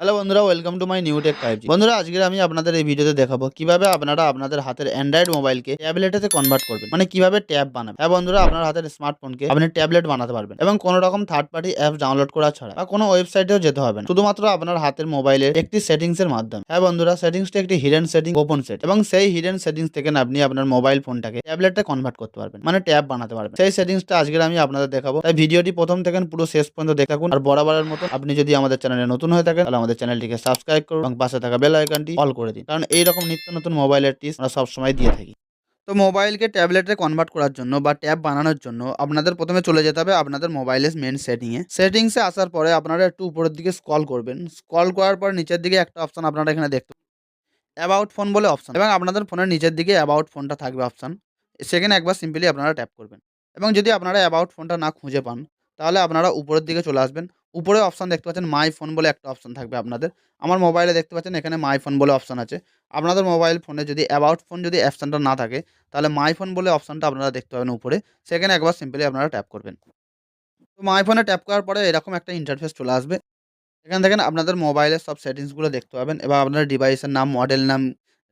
Hello বন্ধুরা welcome to my new tech five বন্ধুরা আজকে আমি আপনাদের এই ভিডিওতে দেখাবো কীভাবে আপনারা আপনাদের হাতের অ্যান্ড্রয়েড মোবাইলকে ট্যাবলেটেতে কনভার্ট করবেন। মানে কীভাবে ট্যাব বানাবেন। হ্যাঁ বন্ধুরা, আপনার হাতের স্মার্টফোনকে আপনি ট্যাবলেট বানাতে পারবেন এবং কোনো রকম থার্ড পার্টি অ্যাপ ডাউনলোড করা ছাড়া বা কোনো ওয়েবসাইটেও যেতে হবে না। শুধুমাত্র আপনার হাতের মোবাইলের একটি সেটিংস এর মাধ্যমে। হ্যাঁ বন্ধুরা সেটিংসটা একটি হিডেন সেটিং ওপেন সেট এবং সেই হিডেন সেটিংস থেকে আপনি আপনার মোবাইল ফোনটাকে ট্যাবলেটে কনভার্ট করতে পারবেন। মানে ট্যাব বানাতে পারবেন। সেই সেটিংসটা আজকে আমি আপনাদের দেখাবো। তাই ভিডিওটি প্রথম থেকে পুরো শেষ পর্যন্ত দেখাকুন আর বরাবরের মতো আপনি যদি আমাদের চ্যানেলে নতুন হয়ে থাকেন, তাহলে আমাদের চ্যানেলটিকে সাবস্ক্রাইব করুন এবং পাশে থাকা বেল আইকনটি অল করে দিন। কারণ এইরকম নিত্য নতুন মোবাইলের টিপস আমরা সবসময় দিয়ে থাকি। তো মোবাইলকে ট্যাবলেটে কনভার্ট করার জন্য বা ট্যাব বানানোর জন্য আপনাদের প্রথমে চলে যেতে হবে আপনাদের মোবাইলের মেন সেটিংয়ে সেটিংসে আসার পরে আপনারা একটু উপরের দিকে স্ক্রল করবেন। স্ক্রল করার পর নিচের দিকে একটা অপশন আপনারা এখানে দেখতে অ্যাবাউট ফোন বলে অপশন এবং আপনাদের ফোনের নিচের দিকে অ্যাবাউট ফোনটা থাকবে অপশন সেখানে একবার সিম্পলি আপনারা ট্যাপ করবেন। এবং যদি আপনারা অ্যাবাউট ফোনটা না খুঁজে পান, তাহলে আপনারা উপরের দিকে চলে আসবেন। উপরে অপশন দেখতে পাচ্ছেন মাই ফোন বলে একটা অপশন থাকবে আপনাদের। আমার মোবাইলে দেখতে পাচ্ছেন এখানে মাই ফোন বলে অপশান আছে। আপনাদের মোবাইল ফোনে যদি অ্যাবাউট ফোন যদি অপশানটা না থাকে, তাহলে মাই ফোন বলে অপশানটা আপনারা দেখতে পাবেন উপরে। সেখানে একবার সিম্পলি আপনারা ট্যাপ করবেন। তো মাই ফোনে ট্যাপ করার পরে এরকম একটা ইন্টারফেস চলে আসবে। এখান থেকে আপনাদের মোবাইলের সব সেটিংসগুলো দেখতে পাবেন। এবং আপনার ডিভাইসের নাম মডেল নাম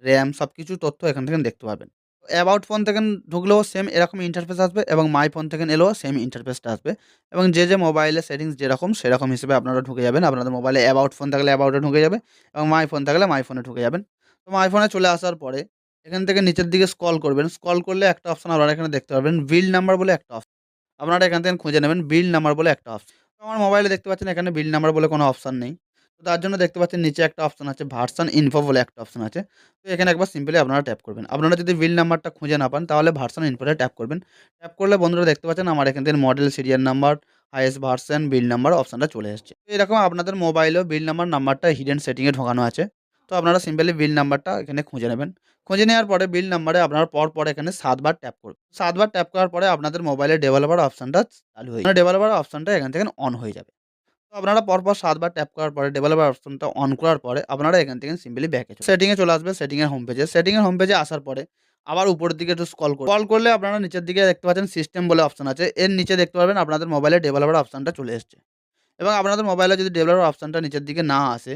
র্যাম সব কিছু তথ্য এখান থেকে দেখতে পাবেন। অ্যাবাউট ফোন থেকে ঢুকলেও সেম এরকম ইন্টারফেস আসবে এবং মাই ফোন থেকে এলেও সেম ইন্টারফেসটা আসবে। এবং যে যে মোবাইলের সেটিংস যেরকম, সেরকম হিসেবে আপনারা ঢুকে যাবেন। আপনাদের মোবাইলে অ্যাবাউট ফোন থাকলে অ্যাবাউটে ঢুকে যাবে এবং মাই ফোন থাকলে মাই ফোনে ঢুকে যাবেন। তো মাই ফোনে চলে আসার পরে এখান থেকে নিচের দিকে স্কল করবেন। স্কল করলে একটা অপশন আপনারা এখানে দেখতে পারবেন বিল নাম্বার বলে একটা অপশন আপনারা এখান থেকে খুঁজে নেবেন বিল নাম্বার বলে একটা অপশন আমার মোবাইলে দেখতে পাচ্ছেন এখানে বিল নাম্বার বলে কোনো অপশন নেই। তো তার জন্য দেখতে পাচ্ছেন নিচে একটা অপশন আছে ভার্সন ইনফো বলে একটা অপশন আছে। তো এখানে একবার সিম্পলি আপনারা ট্যাপ করবেন। আপনারা যদি বিল নাম্বারটা খুঁজে না পান, তাহলে ভার্সন ইনফোতে ট্যাপ করবেন। ট্যাপ করলে বন্ধুরা দেখতে পাচ্ছেন আমার এখান থেকে model serial number highest version build number অপশনটা চলে এসেছে। তো এরকম আপনাদের মোবাইলেও বিল নাম্বার নাম্বারটা হিডেন সেটিংয়ে ঢোকানো আছে। তো আপনারা সিম্পলি বিল নাম্বারটা এখানে খুঁজে নেবেন। খুঁজে নেওয়ার পরে বিল নাম্বারে আপনারা পর পর এখানে সাতবার ট্যাপ করবেন। সাতবার ট্যাপ করার পরে আপনাদের মোবাইলের ডেভেলপার অপশনটা চালু হয়ে ডেভেলপার অপশনটা এখান থেকে অন হয়ে যাবে। তো আপনারা পরপর সাতবার ট্যাপ করার পরে ডেভেলপার অপশনটা অন করার পরে আপনারা এখান থেকে সিম্পলি ব্যাকে সেটিংয়ে চলে আসবে সেটিংয়ের হোম পেজে সেটিংয়ের হোম পেজে আসার পরে আবার উপরের দিকে একটু স্কল করুন। কল করলে আপনারা নিচের দিকে দেখতে পাচ্ছেন সিস্টেম বলে অপশন আছে। এর নিচে দেখতে পারবেন আপনাদের মোবাইলে ডেভেলপার অপশনটা চলে এসছে। এবং আপনাদের মোবাইলে যদি ডেভেলপার অপশনটা নিচের দিকে না আসে,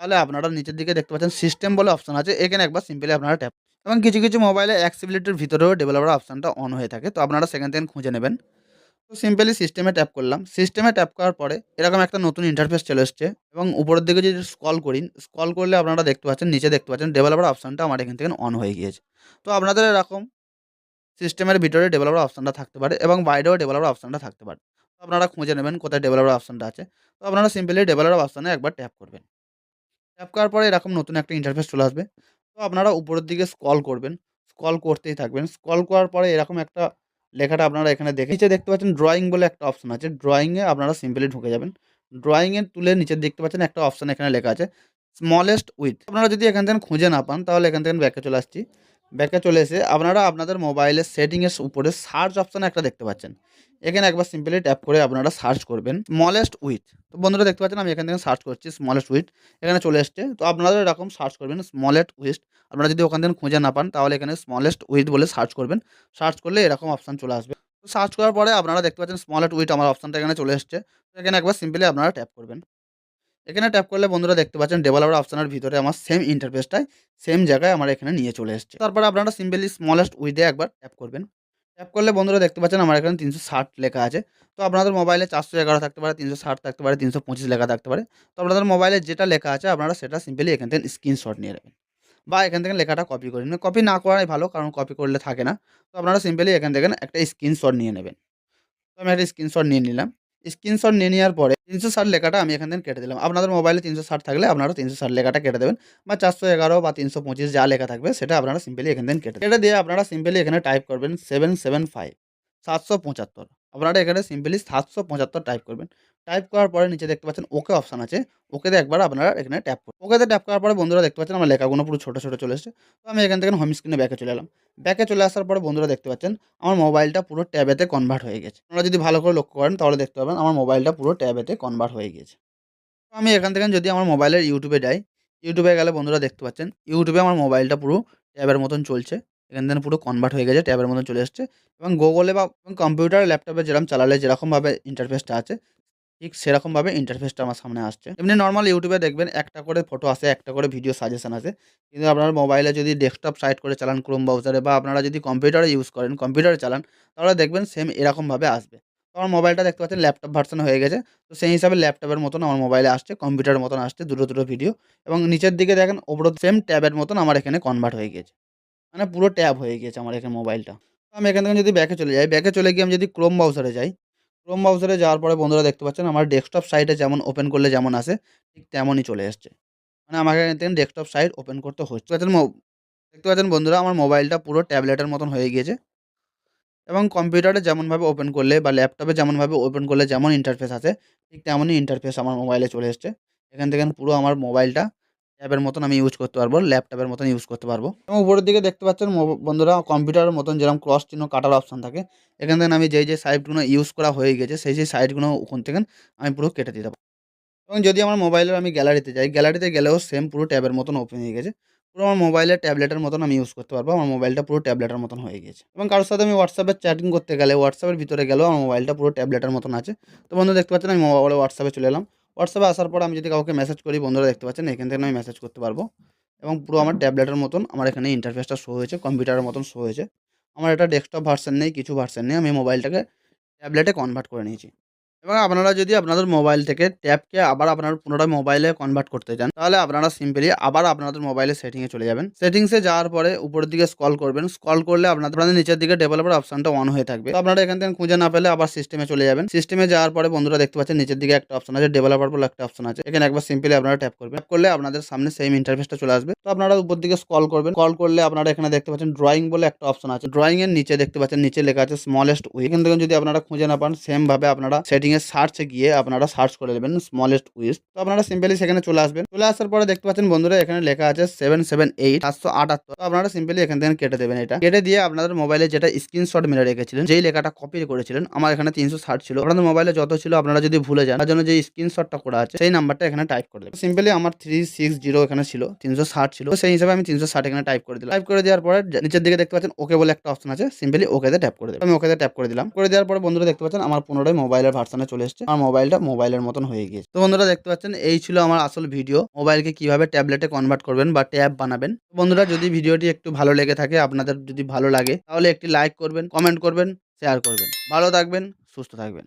তাহলে আপনারা নিচের দিকে দেখতে পাচ্ছেন সিস্টেম বলে অপশন আছে। এখানে একবার সিম্পলি আপনারা ট্যাপ এবং কিছু কিছু মোবাইলে অ্যাক্সিবিলিটির ভিতরেও ডেভেলপার অপশনটা অন হয়ে থাকে। তো আপনারা সেখান থেকে খুঁজে নেবেন। তো সিম্পলি সিস্টেমে ট্যাপ করলাম। সিস্টেমে ট্যাপ করার পরে এরকম একটা নতুন ইন্টারফেস চলে এসছে এবং উপরের দিকে যদি স্কল করি স্কল করলে আপনারা দেখতে পাচ্ছেন, নিচে দেখতে পাচ্ছেন ডেভেলপার অপশনটা আমার এখান থেকে অন হয়ে গিয়েছে। তো আপনাদের এরকম সিস্টেমের ভিতরে ডেভেলপার অপশনটা থাকতে পারে এবং বাইরেও ডেভেলপার অপশনটা থাকতে পারে। তো আপনারা খুঁজে নেবেন কোথায় ডেভেলপার অপশনটা আছে। তো আপনারা সিম্পলি ডেভেলপার অপশনে একবার ট্যাপ করবেন। ট্যাপ করার পরে এরকম নতুন একটা ইন্টারফেস চলে আসবে। তো আপনারা উপরের দিকে স্ক্রল করবেন। স্ক্রল করতেই থাকবেন। স্ক্রল করার পরে এরকম একটা লেখাটা আপনারা এখানে দেখে নিচে দেখতে পাচ্ছেন ড্রয়িং বলে একটা অপশন আছে। ড্রয়িংয়ে আপনারা সিম্পলি ঢুকে যাবেন। ড্রয়িংয়ে তুলে নিচে দেখতে পাচ্ছেন একটা অপশন এখানে লেখা আছে স্মলেস্ট উইথ আপনারা যদি এখান থেকে খুঁজে না পান, তাহলে এখান থেকে ব্যাকে চলে আসছি। ব্যাকে চলে এসে আপনারা আপনাদের মোবাইলের সেটিংয়ের উপরে সার্চ অপশান একটা দেখতে পাচ্ছেন। এখানে একবার সিম্পলি ট্যাপ করে আপনারা সার্চ করবেন স্মলেস্ট উইথ তো বন্ধুরা দেখতে পাচ্ছেন আমি এখান থেকে সার্চ করছি স্মলেস্ট উইথ এখানে চলে এসছে। তো আপনারা এরকম সার্চ করবেন স্মলেস্ট উইথ আপনারা যদি ওখান থেকে খুঁজে না পান তাহলে এখানে স্মলেস্ট উইথ বলে সার্চ করবেন। সার্চ করলে এরকম অপশান চলে আসবে। তো সার্চ করার পরে আপনারা দেখতে পাচ্ছেন স্মলেস্ট উইথ আমার অপশানটা এখানে চলে এসছে। এখানে একবার সিম্পলি আপনারা ট্যাপ করবেন। এখানে ট্যাপ করলে বন্ধুরা দেখতে পাচ্ছেন ডেভেলপার অপশনের ভিতরে আমার সেম ইন্টারফেসটাই সেম জায়গায় আমার এখানে নিয়ে চলে এসছে। তারপরে আপনারা সিম্পলি স্মলেস্ট উইথে একবার ট্যাপ করবেন। ট্যাপ করলে বন্ধুরা দেখতে পাচ্ছেন আমার এখানে তিনশো ষাট লেখা আছে। তো আপনাদের মোবাইলে চারশো এগারো থাকতে পারে, তিনশো ষাট থাকতে পারে, তিনশো পঁচিশ লেখা থাকতে পারে। তো আপনাদের মোবাইলে যেটা লেখা আছে আপনারা সেটা সিম্পলি এখান থেকে স্ক্রিনশট নিয়ে নেবেন বা এখান থেকে লেখাটা কপি করে নেবেন কপি না করাই ভালো, কারণ কপি করলে থাকে না। তো আপনারা সিম্পলি এখান থেকে একটা স্ক্রিনশট নিয়ে নেবেন। তো আমি একটা স্ক্রিনশট নিয়ে নিলাম। স্ক্রিনশট নিয়ে নেওয়ার পরে তিনশো ষাট লেখাটা আমি এখান থেকে কেটে দিলাম। আপনাদের মোবাইলে তিনশো ষাট থাকলে আপনারা তিনশো ষাট লেখাটা কেটে দেবেন বা চারশো এগারো বা তিনশো পঁচিশ যা লেখা থাকবে সেটা আপনারা সিম্পলি এখান থেকে কেটে কেটে দিয়ে আপনারা সিম্পলি এখানে টাইপ করবেন সেভেন সেভেন ফাইভ সাতশো পঁচাত্তর। আপনারা এখানে সিম্পলি সাতশো পঁচাত্তর টাইপ করবেন। টাইপ করার পরে নিচে দেখতে পাচ্ছেন ওকে অপশান আছে। ওকেতে একবার আপনারা এখানে ট্যাপ করুন। ওকেতে ট্যাপ করার পরে বন্ধুরা দেখতে পাচ্ছেন আমার লেখাগুলো পুরো ছোটো ছোটো চলে এসেছে। তো আমি এখান থেকে হোম স্ক্রিনে ব্যাকে চলে এলাম। ব্যাকে চলে আসার পরে বন্ধুরা দেখতে পাচ্ছেন, আমার মোবাইলটা পুরো ট্যাবেতে কনভার্ট হয়ে গেছে। আপনারা যদি ভালো করে লক্ষ্য করেন, তাহলে দেখতে পাবেন আমার মোবাইলটা পুরো ট্যাবেতে কনভার্ট হয়ে গেছে। আমি এখান থেকে যদি আমার মোবাইলের ইউটিউবে যাই ইউটিউবে গেলে বন্ধুরা দেখতে পাচ্ছেন ইউটিউবে আমার মোবাইলটা পুরো ট্যাবের মতন চলছে। এখান থেকে পুরো কনভার্ট হয়ে গেছে, ট্যাবের মতন চলে এসছে। এবং গুগলে বা কম্পিউটার ল্যাপটপে যেরকম চালালে যেরকমভাবে ইন্টারফেসটা আছে ঠিক সেরকমভাবে ইন্টারফেসটা আমার সামনে আসছে। এমনি নর্মাল ইউটিউবে দেখবেন একটা করে ফটো আসে একটা করে ভিডিও সাজেশন আসে কিন্তু আপনার মোবাইলে যদি ডেস্কটপ সাইট করে চালান ক্রোম ব্রাউজারে বা আপনারা যদি কম্পিউটারে ইউজ করেন কম্পিউটারে চালান, তাহলে দেখবেন সেম এরকমভাবে আসবে। তো আমার মোবাইলটা দেখতে পাচ্ছেন ল্যাপটপ ভার্সন হয়ে গেছে। তো সেই হিসাবে ল্যাপটপের মতন আমার মোবাইলে আসছে কম্পিউটারের মতন আসছে, দুটো দুটো ভিডিও এবং নিচের দিকে দেখেন ওপরে সেম ট্যাবের মতন আমার এখানে কনভার্ট হয়ে গিয়েছে মানে পুরো ট্যাব হয়ে গিয়েছে আমার এখানে মোবাইলটা আমি এখান থেকে যদি ব্যাকে চলে যাই ব্যাকে চলে গিয়ে আমি যদি ক্রোম ব্রাউজারে যাই ক্রোম ব্রাউজারে যাওয়ার পরে বন্ধুরা দেখতে পাচ্ছেন, আমার ডেস্কটপ সাইটে যেমন ওপেন করলে যেমন আসে, ঠিক তেমনই চলে এসছে। মানে আমাকে থেকে ডেস্কটপ সাইট ওপেন করতে হচ্ছে। দেখতে পাচ্ছেন বন্ধুরা, আমার মোবাইলটা পুরো ট্যাবলেটের মতন হয়ে গিয়েছে। এবং কম্পিউটারে যেমনভাবে ওপেন করলে বা ল্যাপটপে যেমনভাবে ওপেন করলে যেমন ইন্টারফেস আছে, ঠিক তেমনই ইন্টারফেস আমার মোবাইলে চলে এসছে। এখান থেকে পুরো আমার মোবাইলটা ট্যাবের মতন আমি ইউজ করতে পারব, ল্যাপটপের মতন ইউজ করতে পারব। এবং উপরের দিকে দেখতে পাচ্ছেন বন্ধুরা কম্পিউটারের মতন যেরকম ক্রস চিহ্ন কাটার অপশন থাকে, এখান থেকে আমি যেই যে সাইটগুলো ইউজ করা হয়ে গেছে, সেই সেই সাইটগুলো ওখান থেকে আমি পুরো কেটে দিতে পারব। এবং যদি আমার মোবাইলের আমি গ্যালারিতে যাই গ্যালারিতে গেলেও সেম পুরো ট্যাবের মতন ওপেন হয়ে গেছে। পুরো আমার মোবাইলের ট্যাবলেটের মতন আমি ইউজ করতে পারব, আমার মোবাইলটা পুরো ট্যাবলেটের মতন হয়ে গেছে। এবং কারোর সাথে আমি হোয়াটসঅ্যাপে চ্যাটিং করতে গেলে হোয়াটসঅ্যাপের ভিতরে গেলেও আমার মোবাইলটা পুরো ট্যাবলেটের মতন আছে। তো বন্ধু দেখতে পাচ্ছেন, আমি মোবাইলে হোয়াটসঅ্যাপে চলে এলাম। হোয়াটসঅ্যাপে আসার পর আমি যদি কাউকে মেসেজ করি, বন্ধুরা দেখতে পাচ্ছেন, এখান থেকে আমি মেসেজ করতে পারব। এবং পুরো আমার ট্যাবলেটের মতন আমার এখানে ইন্টারফেসটা শো হয়েছে কম্পিউটারের মতন শো হয়েছে। আমার এটা ডেস্কটপ ভার্সন নেই, কিছু ভার্সন নেই, আমি মোবাইলটাকে ট্যাবলেটে কনভার্ট করে নিয়েছি। এবং আপনারা যদি আপনাদের মোবাইল থেকে ট্যাবকে আবার আপনার পুনরায় মোবাইলে কনভার্ট করতে চান, তাহলে আপনারা সিম্পলি আবার আপনাদের মোবাইলে সেটিংয়ে চলে যাবেন। সেটিংসে যাওয়ার পরে উপরের দিকে স্কল করবেন। স্কল করলে আপনাদের নিচের দিকে ডেভেলপার অপশনটা অন হয়ে থাকবে। আপনারা এখান থেকে খুঁজে না পেলে আবার সিস্টেমে চলে যাবেন। সিস্টেমে যাওয়ার পরে বন্ধুরা দেখতে পাচ্ছেন নিচের দিকে একটা অপশন আছে ডেভেলপার বলে একটা অপশন আছে। এখানে একবার সিম্পলি আপনারা ট্যাপ করবেন। ট্যাপ করলে আপনাদের সামনে সেম ইন্টারফেসটা চলে আসবে। তো আপনারা উপর দিকে স্কল করবেন। স্কল করলে আপনারা এখানে দেখতে পাচ্ছেন ড্রয়িং বলে একটা অপশন আছে। ড্রয়িং এর নিচে দেখতে পাচ্ছেন, নিচে লেখা আছে স্মলেস্ট উই এখান থেকে যদি আপনারা খুঁজে না পান সেম ভাবে আপনারা সেটিং এর সার্চে গিয়ে আপনারা সার্চ করে নেবেন স্মলেস্ট উইস তো আপনারা সিম্পলি সেখানে চলে আসবেন। চলে আসার পরে দেখতে পাচ্ছেন বন্ধুরা, এখানে লেখা আছে সেভেন সেভেন এইট সাতশো আটাত্তর। তো আপনারা সিম্পলি এখান থেকে কেটে দেবেন এটা। কেটে দিয়ে আপনাদের মোবাইলে যেটা স্ক্রিনশট মেরে রেখেছিলেন, যেই লেখাটা কপি করেছিলেন, আমার এখানে তিনশো ষাট ছিল। আপনাদের মোবাইলে যত ছিল, আপনারা যদি ভুলে যান, তার জন্য যে স্ক্রিনশটটা করা আছে, সেই নাম্বারটা এখানে টাইপ করে দেবেন। সিম্পলি আমার থ্রি সিক্স জিরো এখানে ছিল, তিনশো ষাট ছিল। সেই হিসাবে আমি তিনশো ষাট এখানে টাইপ করে দিলাম। টাইপ করে দেওয়ার পরে নিচের দিকে দেখতে পাচ্ছেন ওকে বলে একটা অপশন আছে সিম্পলি ওকেতে ট্যাপ করে দেবেন। আমি ওকেতে ট্যাপ করে দিলাম। করে দেওয়ার পরে বন্ধুরা দেখতে পাচ্ছেন, আমার পুনরায় মোবাইলের ভার্সনে চলে এসছে। আমার মোবাইলটা মোবাইলের মতন হয়ে গিয়েছে। তো বন্ধুরা দেখতে পাচ্ছেন, এই ছিল আমার আসল ভিডিও মোবাইলকে কীভাবে ট্যাবলেটে কনভার্ট করবেন বা ট্যাব বানাবেন। বন্ধুরা, যদি ভিডিওটি একটু ভালো লেগে থাকে, আপনাদের যদি ভালো লাগে, তাহলে একটি লাইক করবেন কমেন্ট করবেন শেয়ার করবেন। ভালো থাকবেন, সুস্থ থাকবেন।